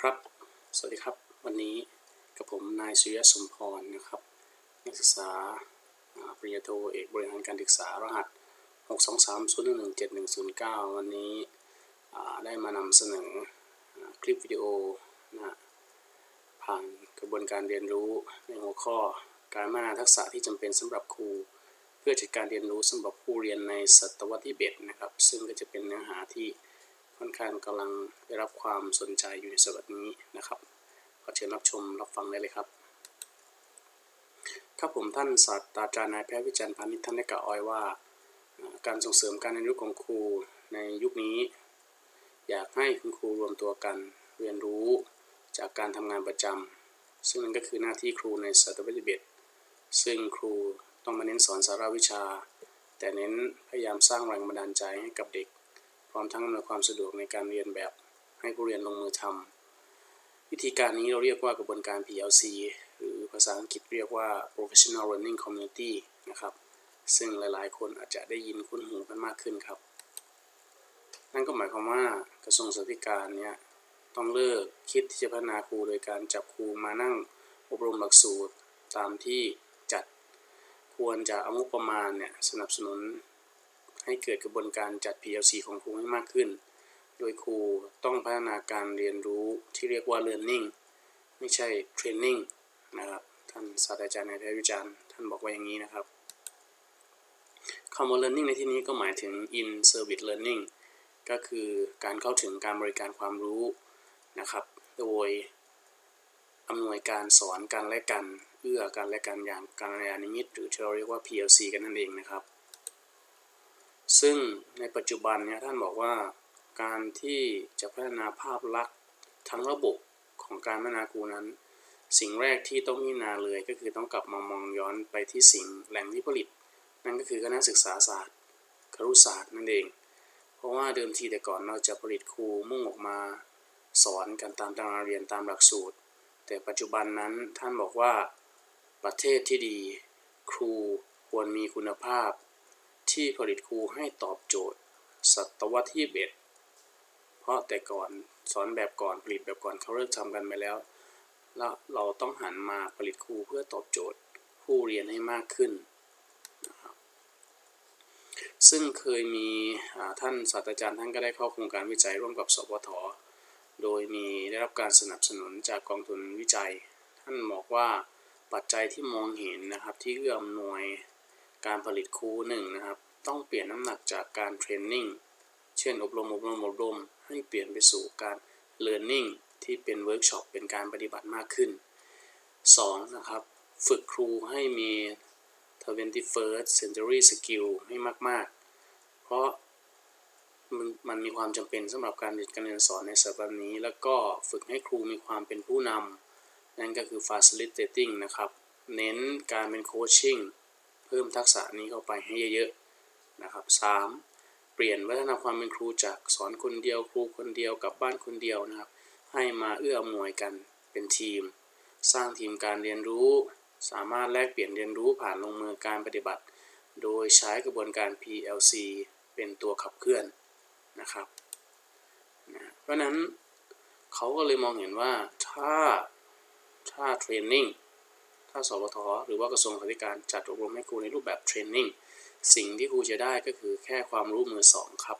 ครับ สวัสดีครับ วันนี้กับผมนายสุริยสมพรนะครับ นักศึกษาปริญญาโทเอกบริหารการศึกษารหัส 623-011-7109 วันนี้ได้มานำเสนออคลิปวิดีโอนะผ่านกระบวนการเรียนรู้ในหัวข้อการพัฒนาทักษะที่จำเป็นสำหรับครู เพื่อจัดการเรียนรู้สำหรับผู้เรียนในศตวรรษที่เบ็ดนะครับ ซึ่งก็จะเป็นเนื้อหาที่ ค่อนข้างกำลังได้รับความสนใจอยู่ในสวัสดนี้นะครับขอเชิญรับชมรับฟังได้เลยครับครับผมท่านศาสตราจารย์นายแพทย์วิจันทร์พานิชท่านได้กล่าวอาไว้ว่า การส่งเสริมการเรียนรู้ของครูในยุคนี้ อยากให้คุณครูรวมตัวกันเรียนรู้จากการทำงานประจำซึ่งนั่นก็คือหน้าที่ครูในศตวรรษที่เบ็ดซึ่งครูต้องมาเน้นสอนสาระวิชา แต่เน้นพยายามสร้างแรงบันดาลใจให้กับเด็ก พร้อมทั้งอำนวยความสะดวกในการเรียนแบบให้ผู้เรียนลงมือทำวิธีการนี้เราเรียกว่ากระบวนการ PLC หรือภาษาอังกฤษเรียกว่า Professional Learning Community นะครับ ซึ่งหลายๆ คนอาจจะได้ยินคุ้นหูกันมากขึ้นครับ นั่นก็หมายความว่ากระทรวงศึกษาธิการเนี่ยต้องเลิกคิดที่จะพัฒนาครูโดยการจับครูมานั่งอบรมหลักสูตรตามที่จัดควรจะเอางบประมาณเนี่ยสนับสนุน ให้เกิดกระบวนการจัด PLC ของครูให้มากขึ้น โดยครูต้องพัฒนาการเรียนรู้ที่เรียกว่า learning ไม่ใช่ training นะครับ ท่านศาสตราจารย์นายแพทย์วิจารณ์ท่านบอกว่าอย่างนี้นะครับคำว่า learning ในที่นี้ก็หมายถึง in service learning ก็คือการเข้าถึงการบริการความรู้นะครับ โดยอำนวยการสอนกันและกันเอื้อกันและกันอย่างการยานิมิตหรือที่เราเรียกว่า PLC กันนั่นเองนะครับ ซึ่งในปัจจุบันเนี่ยท่านบอกว่าการที่จะพัฒนาภาพลักษณ์ทั้งระบบของการพัฒนาครูนั้น สิ่งแรกที่ต้องพิจารณาเลยก็คือต้องกลับมามองย้อนไปที่สิ่งแหล่งที่ผลิต นั่นก็คือคณะศึกษาศาสตร์ครุศาสตร์นั่นเอง เพราะว่าเดิมทีแต่ก่อนเราจะผลิตครูมุ่งออกมา สอนกันตามตารางเรียนตามหลักสูตร แต่ปัจจุบันนั้นท่านบอกว่าประเทศที่ดี ครูควรมีคุณภาพ ที่ผลิตครูให้ตอบโจทย์ ศตวรรษที่เบ็ดเพราะแต่ก่อนสอนแบบก่อนผลิตแบบก่อนเขาเลิกทำกันไปแล้ว แล้วเราต้องหันมาผลิตครูเพื่อตอบโจทย์ผู้เรียนให้มากขึ้นนะครับซึ่งเคยมีท่านศาสตราจารย์ท่านก็ได้เข้าโครงการวิจัยร่วมกับสวทโดยมีได้รับการสนับสนุนจากกองทุนวิจัย ท่านบอกว่าปัจจัยที่มองเห็นนะครับที่เอื้ออำนวย การผลิตครูหนึ่งนะครับ ต้องเปลี่ยนน้ำหนักจากการเทรนนิ่งเช่นอบรมอบรมอบรม ให้เปลี่ยนไปสู่การ learning ที่เป็นเวิร์กช็อปเป็นการปฏิบัติมากขึ้น 2. นะครับ ฝึกครูให้มี 21st century skill ให้มาก ๆ เพราะมันมันมีความจำเป็นสำหรับการเรียนการเรียนสอนในศตวรรษนี้ แล้วก็ฝึกให้ครูมีความเป็นผู้นำนั่นก็คือ facilitating นะครับ เน้นการเป็น coaching เพิ่มทักษะนี้เข้าไปให้เยอะๆนะครับ 3. เปลี่ยนวัฒนธรรมความเป็นครูจากสอนคนเดียวครูคนเดียวกับบ้านคนเดียวนะครับ ให้มาเอื้ออำนวยกันเป็นทีม สร้างทีมการเรียนรู้ สามารถแลกเปลี่ยนเรียนรู้ผ่านลงมือการปฏิบัติ โดยใช้กระบวนการ PLC เป็นตัวขับเคลื่อนนะครับนะเพราะนั้นเขาก็เลยมองเห็นว่าถ้าถ้าเทรนนิ่ง ถ้าสวทหรือว่ากระทรวงศึกษาธิการจัดอบรมให้ครูในรูปแบบเทรนนิ่งสิ่งที่ครูจะได้ก็คือแค่ความรู้มือสองครับ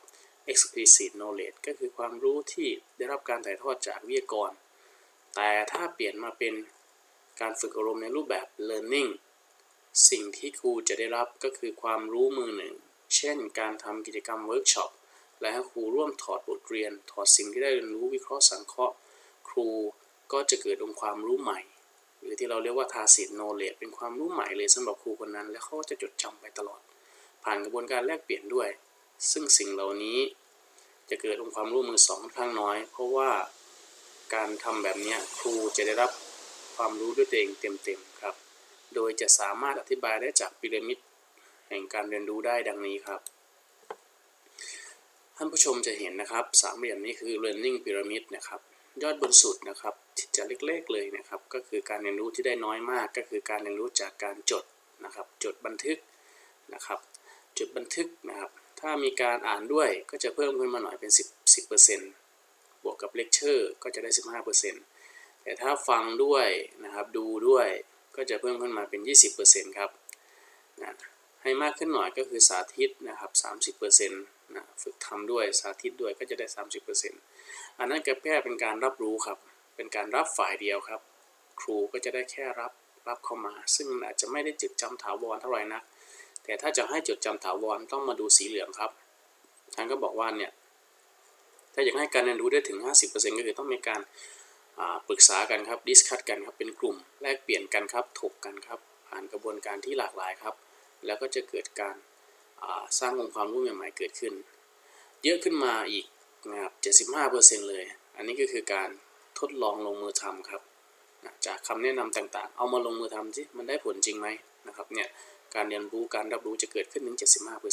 explicit knowledge ก็คือความรู้ที่ได้รับการถ่ายทอดจากวิทยากร แต่ถ้าเปลี่ยนมาเป็นการฝึกอบรมในรูปแบบ learning สิ่งที่ครูจะได้รับก็คือความรู้มือหนึ่ง เช่น การทำกิจกรรมเวิร์กช็อป และให้ครูร่วมถอดบทเรียน ถอดสิ่งที่ได้เรียนรู้วิเคราะห์สังเคราะห์ ครูก็จะเกิดองค์ความรู้ใหม่ หรือที่เราเรียกว่า tacit knowledge เป็นความรู้ใหม่เลยสำหรับครูคนนั้น และเขาจะจดจำไปตลอด ผ่านกระบวนการแลกเปลี่ยนด้วย ซึ่งสิ่งเหล่านี้จะเกิดองค์ความรู้มือสองค่อนข้างน้อย เพราะว่าการทำแบบนี้ครูจะได้รับความรู้ด้วยตัวเองเต็มๆครับ โดยจะสามารถอธิบายได้จากพีระมิดแห่งการเรียนรู้ได้ดังนี้ครับ ท่านผู้ชมจะเห็นนะครับสามเหลี่ยมนี้คือ learning pyramid นะครับ ยอดบนสุดนะครับ ที่จะเล็กๆเลยนะครับ ก็คือการเรียนรู้ที่ได้น้อยมาก ก็คือการเรียนรู้จากการจดนะครับ จดบันทึกนะครับ จดบันทึกนะครับ ถ้ามีการอ่านด้วยก็จะเพิ่มขึ้นมาหน่อยเป็น 10 10%บวกกับกับเลคเชอร์ก็จะได้ 15%แต่ถ้าฟังด้วยนะครับดูด้วยก็จะเพิ่มขึ้นมาเป็น 20%ครับนะให้มากขึ้นหน่อยก็คือสาธิตนะครับ 30%นะฝึกทำด้วยสาธิตด้วยก็จะได้ 30%อันนั้นก็แค่เป็นการรับรู้ครับ เป็นการรับฝ่ายเดียวครับ ครูก็จะได้แค่รับรับเข้ามา ซึ่งอาจจะไม่ได้จดจำถาวรเท่าไหร่นัก แต่ถ้าจะให้จดจำถาวรต้องมาดูสีเหลืองครับท่านก็บอกว่าเนี่ยถ้าอยากให้การเรียนรู้ได้ถึง 50%ก็คือต้องมีการปรึกษากันครับดิสคัตกันครับเป็นกลุ่มแลกเปลี่ยนกันครับถกกันครับผ่านกระบวนการที่หลากหลายครับ แล้วก็จะเกิดการาสร้างองค์ความรู้ใหม่ๆเกิดขึ้น เยอะขึ้นมาอีกนะครับ75%เลย อันนี้ก็คือการ ทดลองลงมือทำครับนะจากคำแนะนำต่างๆ เอามาลงมือทำสิมันได้ผลจริงไหมนะครับเนี่ยการเรียนรู้การรับรู้จะเกิดขึ้นถึง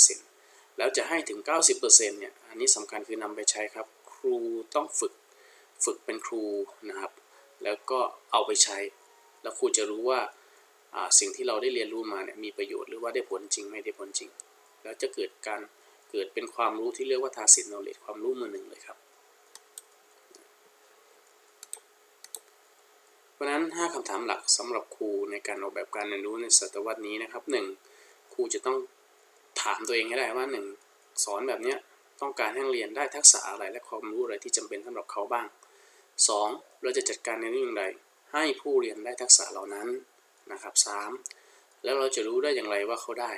75%แล้วจะให้ถึง 90%เนี่ยอันนี้สำคัญคือนำไปใช้ครับ ครูต้องฝึกฝึกเป็นครูนะครับ แล้วก็เอาไปใช้ แล้วครูจะรู้ว่าสิ่งที่เราได้เรียนรู้มาเนี่ยมีประโยชน์หรือว่าได้ผลจริงไม่ได้ผลจริง แล้วจะเกิดการเกิดเป็นความรู้ที่เรียกว่า tacit knowledge ความรู้มือหนึ่งเลยครับ เพ ราะฉะนั้น 5คำถามหลักสำหรับครูในการออกแบบการเรียนรู้ในศตวรรษนี้นะครับ 1. ครูจะต้องถามตัวเองให้ได้ว่า 1. สอนแบบนี้ต้องการให้นักเรียนได้ทักษะอะไรและความรู้อะไรที่จำเป็นสำหรับเขาบ้าง 2. เราจะจัดการในเรื่องอย่างไร ให้ผู้เรียนได้ทักษะเหล่านั้นนะครับ 3. แล้วเราจะรู้ได้อย่างไรว่าเขาได้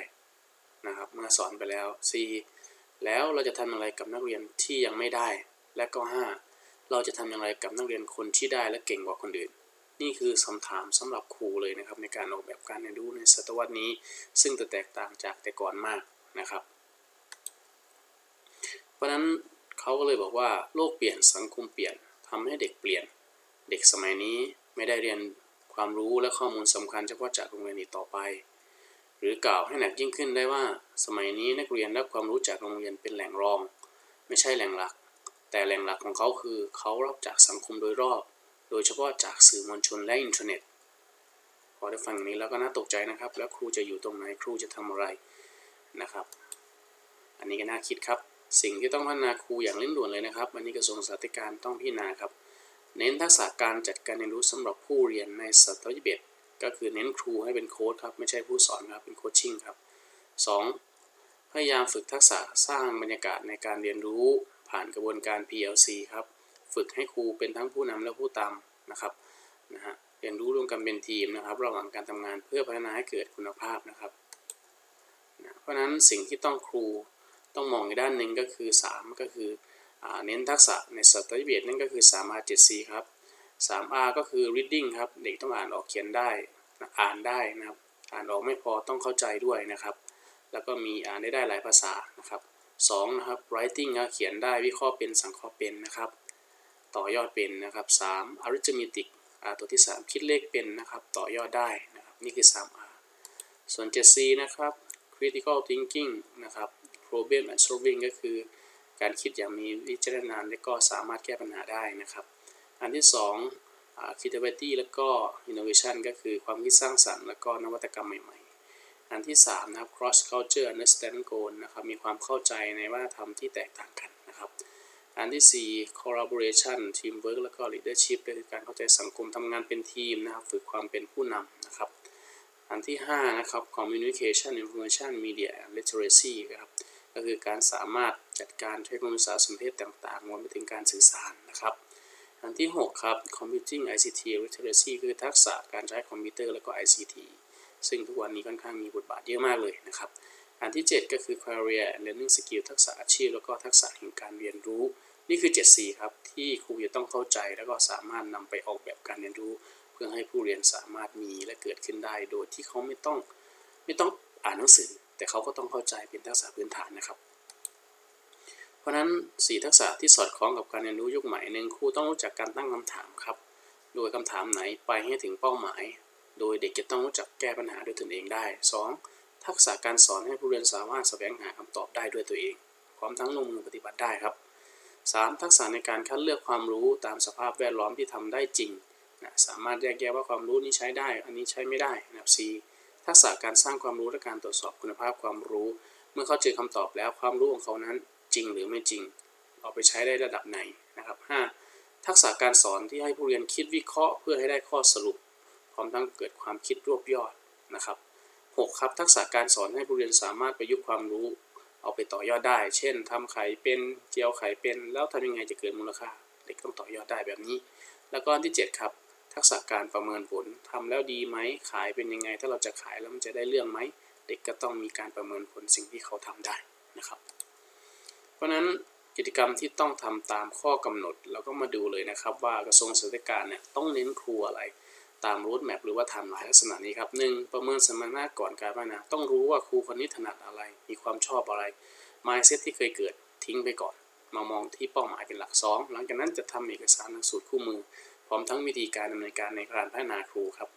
นะครับเมื่อสอนไปแล้ว 4. แล้วเราจะทำอย่างไรกับนักเรียนที่ยังไม่ได้ และก็ 5. เราจะทำอย่างไรกับนักเรียนคนที่ได้และเก่งกว่าคนอื่น นี่คือคำถามสำหรับครูเลยนะครับในการออกแบบการเรียนรู้ในศตวรรษนี้ ซึ่งจะแตกต่างจากแต่ก่อนมากนะครับ เพราะฉะนั้นเขาก็เลยบอกว่าโลกเปลี่ยนสังคมเปลี่ยนทำให้เด็กเปลี่ยน เด็กสมัยนี้ไม่ได้เรียนความรู้และข้อมูลสำคัญเฉพาะจากโรงเรียนอีกต่อไป หรือกล่าวให้หนักยิ่งขึ้นได้ว่า สมัยนี้นักเรียนรับความรู้จากโรงเรียนเป็นแหล่งรอง ไม่ใช่แหล่งหลัก แต่แหล่งหลักของเขาคือเขารับจากสังคมโดยรอบ ดยเฉพาะจากสื่อมวลชนและอินเทอร์เน็ต พอได้ฟังอย่างนี้แล้วก็น่าตกใจนะครับ แล้วครูจะอยู่ตรงไหนครูจะทำอะไรนะครับ อันนี้ก็น่าคิดครับ สิ่งที่ต้องพัฒนาครูอย่างเร่งด่วนเลยนะครับวันนี้กระทรวงศึกษาธิการต้องพิจารณาครับ เน้นทักษะการจัดการเรียนรู้สำหรับผู้เรียนในศตวรรษที่21ก็คือเน้นครูให้เป็นโค้ชครับไม่ใช่ผู้สอนครับเป็นโคชชิ่งครับ 2. พยายามฝึกทักษะสร้างบรรยากาศในการเรียนรู้ผ่านกระบวนการ PLC ครับ ฝึกให้ครูเป็นทั้งผู้นำและผู้ตามนะครับนะฮะเรียนรู้ร่วมกันเป็นทีมนะครับ ระหว่างการทำงานเพื่อพัฒนาให้เกิดคุณภาพนะครับนะเพราะฉะนั้นสิ่งที่ต้องครูต้องมองอีกด้านหนึ่งก็คือ 3 ก็คืออเน้นทักษะในศตวรรษที่21นั่นก็คือ 3R 7C ครับ 3R ก็คือ reading ครับ เด็กต้องอ่านออกเขียนได้นะอ่านได้นะครับ อ่านออกไม่พอต้องเข้าใจด้วยนะครับ แล้วก็มีอ่านได้ได้หลายภาษานะครับ2นะครับ writing เขียนได้วิเคราะห์เป็นสังเคราะห์เป็นนะครับ ต่อยอดเป็นนะครับ3 arithmetic ตัวที่ 3 คิดเลขเป็นนะครับต่อยอดได้นะครับนี่คือ 3R ส่วน 7C นะครับ critical thinking นะครับ problem and solving ก็คือ การคิดอย่างมีวิจารณญาณและก็สามารถแก้ปัญหาได้นะครับ อันที่2อ่า creativity แล้วก็ innovation ก็คือความคิดสร้างสรรค์แล้วก็นวัตกรรมใหม่ๆ อันที่ 3 นะครับ cross culture understand goal นะครับมีความเข้าใจในวัฒนธรรมที่แตกต่างกันนะครับ อันที่ 4 collaboration teamwork แล้วก็ leadership ก็คือการเข้าใจสังคมทำงานเป็นทีมนะครับ ฝึกความเป็นผู้นำนะครับ อันที่ 5 นะครับ communication information media and literacy นะครับ ก็คือการสามารถจัดการเทคโนโลยีสารสนเทศต่างๆรวมไปถึงการสื่อสารนะครับ อันที่ 6 ครับ computing ICT literacy คือทักษะการใช้คอมพิวเตอร์แล้วก็ ICT ซึ่งทุกวันนี้ค่อนข้างมีบทบาทเยอะมากเลยนะครับ อันที่ 7 ก็คือ career learning skill ทักษะอาชีพ แล้วก็ทักษะแห่งการเรียนรู้ นี่คือ 7C ครับ ที่ครูจะต้องเข้าใจแล้วก็สามารถนำไปออกแบบการเรียนรู้ เพื่อให้ผู้เรียนสามารถมีและเกิดขึ้นได้ โดยที่เขาไม่ต้องไม่ต้องอ่านหนังสือ แต่เขาก็ต้องเข้าใจเป็นทักษะพื้นฐานนะครับ เพราะฉะนั้น 4 ทักษะที่สอดคล้องกับการเรียนรู้ยุคใหม่หนึ่งครูต้องรู้จักการตั้งคำถามครับ โดยคำถามไหนไปให้ถึงเป้าหมาย โดยเด็กจะต้องรู้จักแก้ปัญหาด้วยตนเองได้ 2. ทักษะการสอนให้ผู้เรียนสามารถแสวงหาคำตอบได้ด้วยตัวเอง พร้อมทั้งลงมือปฏิบัติได้ครับ 3. ทักษะในการคัดเลือกความรู้ตามสภาพแวดล้อมที่ทำได้จริงนะสามารถแยกแยะว่าความรู้นี้ใช้ได้ อันนี้ใช้ไม่ได้นะครับ 4. ทักษะการสร้างความรู้และการตรวจสอบคุณภาพความรู้ เมื่อเขาเจอคำตอบแล้วความรู้ของเขานั้นจริงหรือไม่จริง เอาไปใช้ได้ระดับไหนนะครับ 5. ทักษะการสอนที่ให้ผู้เรียนคิดวิเคราะห์ เพื่อให้ได้ข้อสรุป พร้อมทั้งเกิดความคิดรวบยอดนะครับ 6. ครับทักษะการสอนให้ผู้เรียนสามารถประยุกต์ความรู้ เอาไปต่อยอดได้ เช่นทำไข่เป็นเจียวไข่เป็น แล้วทำยังไงจะเกิดมูลค่า เด็กต้องต่อยอดได้แบบนี้ แล้วก็อันที่ 7 ครับ ทักษะการประเมินผลทำแล้วดีไหมขายเป็นยังไง ถ้าเราจะขายแล้วมันจะได้เรื่องไหมเด็กก็ต้องมีการประเมินผลสิ่งที่เขาทำได้นะครับ เพราะฉะนั้นกิจกรรมที่ต้องทำตามข้อกำหนดเราก็มาดูเลยนะครับ ว่ากระทรวงศึกษาธิการเนี่ยต้องเน้นครูอะไร ตามรูทแมพหรือว่าไทม์ไลน์ลักษณะนี้ครับหนึ่งประเมินสมรรถนะก่อนการพัฒนาต้องรู้ว่าครูคนนี้ถนัดอะไร มีความชอบอะไร mindset ที่เคยเกิดทิ้งไปก่อน มามองที่เป้าหมายเป็นหลักสองหลังจากนั้นจะทำเอกสารหนักสูตรคู่มือ พร้อมทั้งวิธีการดำเนินการในการพัฒนาครูครับ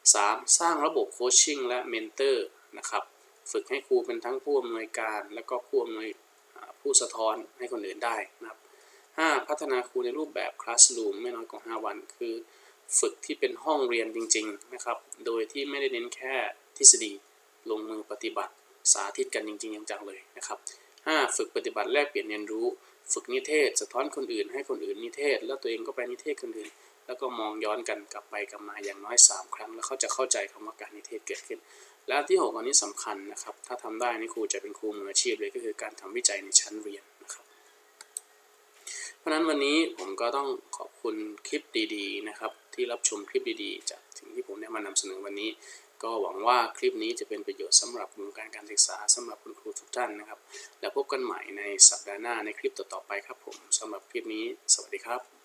3. สร้างระบบโคชชิ่งและเมนเตอร์นะครับฝึกให้ครูเป็นทั้งผู้อำนวยการและก็ผู้อำนวยผู้สะท้อนให้คนอื่นได้นะครับ 5. พัฒนาครูในรูปแบบคลาส o ูมไม่น้อยกว่า 5 วัน คือ ฝึกที่เป็นห้องเรียนจริงๆนะครับ โดยที่ไม่ได้เน้นแค่ทฤษฎีลงมือปฏิบัติ สาธิตกันจริงๆจังๆเลยนะครับ 5. ฝึกปฏิบัติแลกเปลี่ยนเรียนรู้ ฝึกนิเทศ สะท้อนคนอื่น ให้คนอื่นนิเทศ แล้วตัวเองก็ไปนิเทศคนอื่น แล้วก็มองย้อนกันกลับไปกลับมาอย่างน้อย 3 ครั้ง แล้วเขาจะเข้าใจคำว่าการนิเทศเกิดขึ้น และที่ 6 อันนี้สำคัญนะครับ ถ้าทำได้นี่ครูจะเป็นครูมืออาชีพเลยก็คือการทำวิจัยในชั้นเรียนนะครับ เพราะฉะนั้นวันนี้ผมก็ต้องขอบคุณคลิปดีๆนะครับ ที่รับชมคลิปดีๆ จากสิ่งที่ผมได้มานำเสนอวันนี้ ก็หวังว่าคลิปนี้จะเป็นประโยชน์สำหรับวงการการศึกษาสำหรับคุณครูทุกท่านนะครับ แล้วพบกันใหม่ในสัปดาห์หน้าในคลิปต่อๆไปครับผมสำหรับคลิปนี้ สวัสดีครับ